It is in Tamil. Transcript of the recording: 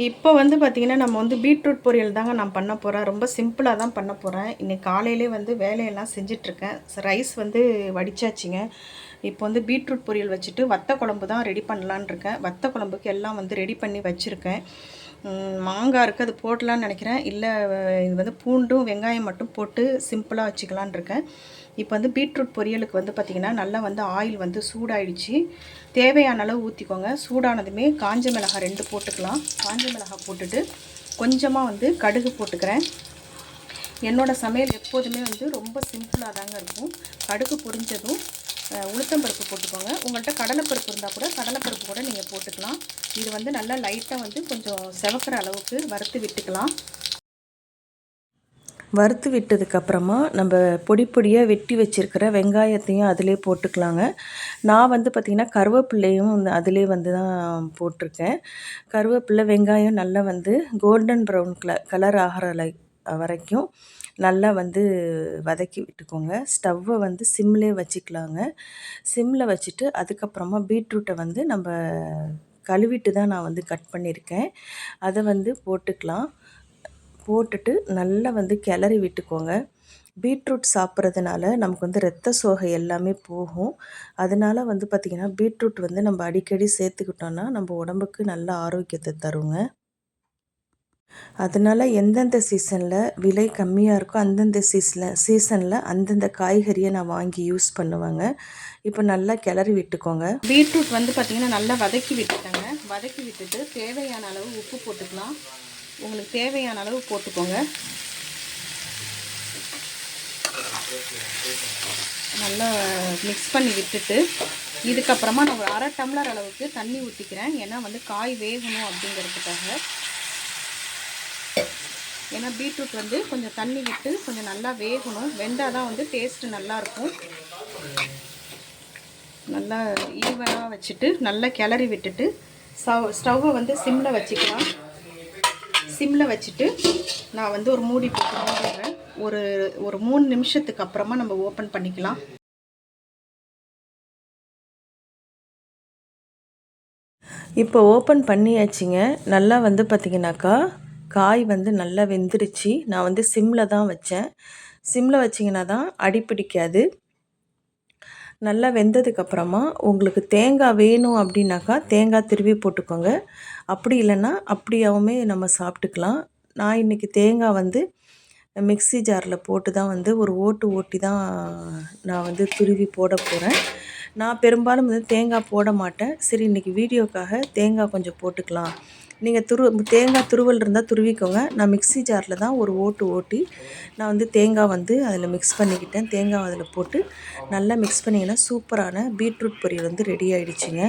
இப்போ வந்து பார்த்திங்கன்னா நம்ம வந்து பீட்ரூட் பொரியல் தாங்க நான் பண்ண போகிறேன் ரொம்ப சிம்பிளாக தான் பண்ண போகிறேன் இன்றைக்கி காலையிலே வந்து வேலையெல்லாம் செஞ்சிட்ருக்கேன். ரைஸ் வந்து வடிச்சாச்சுங்க. இப்போ வந்து பீட்ரூட் பொரியல் வச்சுட்டு வத்த குழம்பு தான் ரெடி பண்ணலான் இருக்கேன். வத்த குழம்புக்கு எல்லாம் வந்து ரெடி பண்ணி வச்சுருக்கேன். மாங்காய் இருக்குது அது போடலான்னு நினைக்கிறேன். இல்லை இது வந்து பூண்டும் வெங்காயம் மட்டும் போட்டு சிம்பிளாக வச்சுக்கலான் இருக்கேன். இப்போ வந்து பீட்ரூட் பொரியலுக்கு வந்து பார்த்திங்கன்னா நல்லா வந்து ஆயில் வந்து சூடாயிடுச்சு. தேவையான அளவு ஊற்றிக்கோங்க சூடானதுமே காஞ்ச மிளகாய் ரெண்டு போட்டுக்கலாம். காஞ்ச மிளகாய் போட்டுட்டு கொஞ்சமாக வந்து கடுகு போட்டுக்கிறேன். என்னோடய சமையல் எப்போதுமே வந்து ரொம்ப சிம்பிளாக தாங்க இருக்கும். கடுகு பொரிஞ்சதும் உளுத்தம்பருப்பு போட்டுக்கோங்க. உங்கள்கிட்ட கடலைப்பருப்பு இருந்தால் கூட கடலைப்பருப்பு கூட நீங்கள் போட்டுக்கலாம். இது வந்து நல்லா லைட்டாக வந்து கொஞ்சம் செவக்கிற அளவுக்கு வறுத்து விட்டுக்கலாம். வறுத்து விட்டதுக்கப்புறமா நம்ம பொடி பொடியாக வெட்டி வச்சுருக்கிற வெங்காயத்தையும் அதிலே போட்டுக்கலாங்க. நான் வந்து பார்த்திங்கன்னா கருவேப்பிள்ளையும் அதிலே வந்து தான் போட்டிருக்கேன். கருவேப்பிள்ளை வெங்காயம் நல்லா வந்து கோல்டன் ப்ரௌன் கலர் கலர் ஆகிற வரைக்கும் நல்லா வந்து வதக்கி விட்டுக்கோங்க. ஸ்டவ்வை வந்து சிம்லேயே வச்சுக்கலாங்க. சிம்மில் வச்சுட்டு அதுக்கப்புறமா பீட்ரூட்டை வந்து நம்ம கழுவிட்டு தான் நான் வந்து கட் பண்ணியிருக்கேன் அதை வந்து போட்டுக்கலாம். போட்டுட்டு நல்லா வந்து கிளறி விட்டுக்கோங்க. பீட்ரூட் சாப்பிட்றதுனால நமக்கு வந்து ரத்த சோகை எல்லாமே போகும். அதனால் வந்து பார்த்திங்கன்னா பீட்ரூட் வந்து நம்ம அடிக்கடி சேர்த்துக்கிட்டோன்னா நம்ம உடம்புக்கு நல்ல ஆரோக்கியத்தை தருங்க. அதனால் எந்தெந்த சீசனில் விலை கம்மியாக இருக்கோ அந்தந்த சீசனில் சீசனில் அந்தந்த காய்கறியை நான் வாங்கி யூஸ் பண்ணுவேங்க. இப்போ நல்லா கிளறி விட்டுக்கோங்க. பீட்ரூட் வந்து பார்த்திங்கன்னா நல்லா வதக்கி விட்டுட்டேங்க. வதக்கி விட்டுட்டு தேவையான அளவு உப்பு போட்டுக்கலாம். உங்களுக்கு தேவையான அளவு போட்டுக்கோங்க. நல்லா மிக்ஸ் பண்ணி விட்டுட்டு இதுக்கப்புறமா நான் ஒரு அரை டம்ளர் அளவுக்கு தண்ணி ஊற்றிக்கிறேன் ஏன்னா வந்து காய் வேகணும் அப்படிங்கிறதுக்காக. ஏன்னா பீட்ரூட் வந்து கொஞ்சம் தண்ணி விட்டு கொஞ்சம் நல்லா வேகணும். வெந்தால் தான் வந்து டேஸ்ட்டு நல்லாயிருக்கும். நல்லா ஈவனாக வச்சுட்டு நல்லா கிளறி விட்டுட்டு ஸ்டவ் ஸ்டவ்வை வந்து சிம்மில் வச்சுக்கலாம். சிம்மில் வச்சுட்டு நான் வந்து ஒரு மூடி போட்டு மூடிடுறேன் ஒரு ஒரு மூணு நிமிஷத்துக்கு அப்புறமா நம்ம ஓப்பன் பண்ணிக்கலாம். இப்போ ஓப்பன் பண்ணியாச்சுங்க. நல்லா வந்து பார்த்திங்கனாக்கா காய் வந்து நல்லா வெந்துருச்சு நான் வந்து சிம்மில் தான் வச்சேன். சிம்மில் வச்சிங்கன்னா தான் அடி பிடிக்காது. நல்லா வெந்ததுக்கப்புறமா உங்களுக்கு தேங்காய் வேணும் அப்படின்னாக்கா தேங்காய் திருவி போட்டுக்கோங்க. அப்படி இல்லைன்னா அப்படியாவுமே நம்ம சாப்பிட்டுக்கலாம். நான் இன்றைக்கி தேங்காய் வந்து மிக்சி ஜாரில் போட்டு தான் வந்து ஒரு ஓட்டு ஓட்டி தான் நான் வந்து துருவி போட போகிறேன் நான் பெரும்பாலும் வந்து தேங்காய் போட மாட்டேன். சரி இன்றைக்கி வீடியோக்காக தேங்காய் கொஞ்சம் போட்டுக்கலாம். நீங்கள் துரு தேங்காய் துருவல் இருந்தால் துருவிக்கோங்க. நான் மிக்ஸி ஜாரில் தான் ஒரு ஓட்டு ஓட்டி நான் வந்து தேங்காய் வந்து அதில் மிக்ஸ் பண்ணிக்கிட்டேன். தேங்காய் அதில் போட்டு நல்லா மிக்ஸ் பண்ணிங்கன்னா சூப்பரான பீட்ரூட் பொரியல் வந்து ரெடி ஆகிடுச்சிங்க